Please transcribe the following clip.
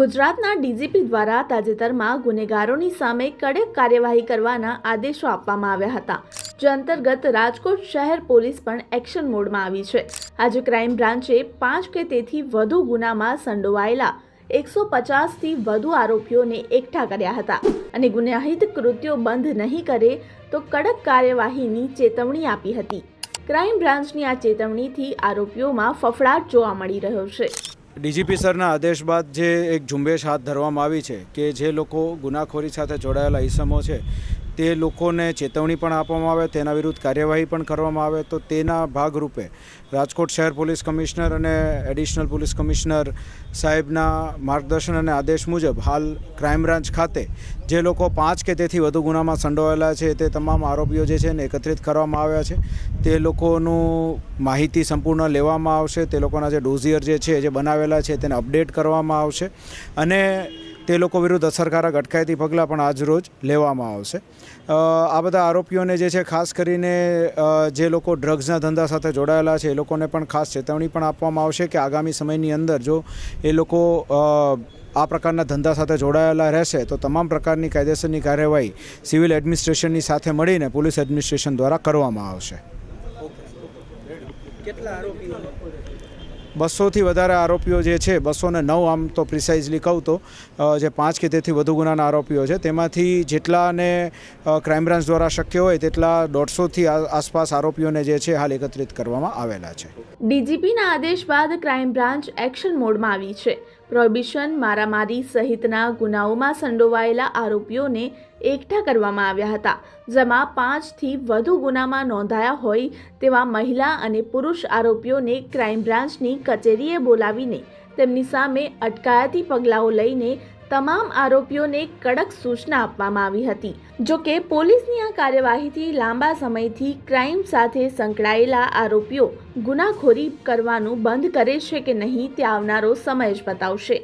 ગુજરાતના ડીજીપી દ્વારા તાજેતરમાં ગુનેગારોની સામે કડક કાર્યવાહી કરવાના આદેશો આપવામાં આવ્યા હતા, જે અંતર્ગત રાજકોટ શહેર પોલીસ પણ એક્શન મોડમાં આવી છે. આજે ક્રાઇમ બ્રાન્ચે પાંચ કે તેથી વધુ ગુનામાં સંડોવાયેલા એકસો પચાસથી વધુ આરોપીઓને એકઠા કર્યા હતા અને ગુનાહિત કૃત્યો બંધ નહીં કરે તો કડક કાર્યવાહીની ચેતવણી આપી હતી. ક્રાઇમ બ્રાન્ચની આ ચેતવણીથી આરોપીઓમાં ફફડાટ જોવા મળી રહ્યો છે. ડીજીપી સરના આદેશ બાદ જે એક ઝુંબેશ હાથ ધરવામાં આવી છે કે જે લોકો ગુનાખોરી સાથે જોડાયેલા ઈસમો છે તે લોકોને ચેતવણી પણ આપવામાં આવે, તેના વિરુદ્ધ કાર્યવાહી પણ કરવામાં આવે, તો તેના ભાગરૂપે રાજકોટ શહેર પોલીસ કમિશનર અને એડિશનલ પોલીસ કમિશનર સાહેબના માર્ગદર્શન અને આદેશ મુજબ હાલ ક્રાઇમ બ્રાન્ચ ખાતે જે લોકો પાંચ કે તેથી વધુ ગુનામાં સંડોવાયેલા છે, તે તમામ આરોપીઓ જે છે ને એકત્રિત કરવામાં આવ્યા છે. તે લોકોનું માહિતી સંપૂર્ણ લેવામાં આવશે, તે લોકોના જે ડોઝિયર જે છે, જે બનાવેલા છે, તેને અપડેટ કરવામાં આવશે. અને તે લોકો વિરુદ્ધ અસરકારક અટકાયતી પગલાં પણ આજરોજ લેવામાં આવશે. આ બધા આરોપીઓને જે છે, ખાસ કરીને જે લોકો ડ્રગ્સના ધંધા સાથે જોડાયેલા છે, એ લોકોને પણ ખાસ ચેતવણી પણ આપવામાં આવશે કે આગામી સમયની અંદર જો એ લોકો આ પ્રકારના ધંધા સાથે જોડાયેલા રહેશે, તો તમામ પ્રકારની કાયદેસરની કાર્યવાહી સિવિલ એડમિનિસ્ટ્રેશનની સાથે મળીને પોલીસ એડમિનિસ્ટ્રેશન દ્વારા કરવામાં આવશે. બસોથી વધારે આરોપીઓ જે છે બસો ને નવ આમ તો પ્રિસાઇઝલી કહું તો જે પાંચ કે તેથી વધુ ગુનાના આરોપીઓ છે, તેમાંથી જેટલાને ક્રાઇમ બ્રાન્ચ દ્વારા શક્ય હોય તેટલા દોઢસોથી આસપાસ આરોપીઓને જે છે, હાલ એકત્રિત કરવામાં આવેલા છે. ડીજીપીના આદેશ બાદ ક્રાઇમ બ્રાન્ચ એક્શન મોડમાં આવી છે. પ્રોહિબિશન, મારામારી સહિતના ગુનાઓમાં સંડોવાયેલા આરોપીઓને એકઠા કરવામાં આવ્યા હતા, જેમાં પાંચથી વધુ ગુનામાં નોંધાયા હોય તેવા મહિલા અને પુરુષ આરોપીઓને ક્રાઇમ બ્રાન્ચની કચેરીએ બોલાવીને તેમની સામે અટકાયતી પગલાઓ લઈને તમામ આરોપીઓને કડક સૂચના આપવામાં આવી હતી. જો કે પોલીસની આ કાર્યવાહીથી લાંબા સમયથી ક્રાઇમ સાથે સંકળાયેલા આરોપીઓ ગુનાખોરી કરવાનું બંધ કરે છે કે નહીં તે આવનારો સમય જ બતાવશે.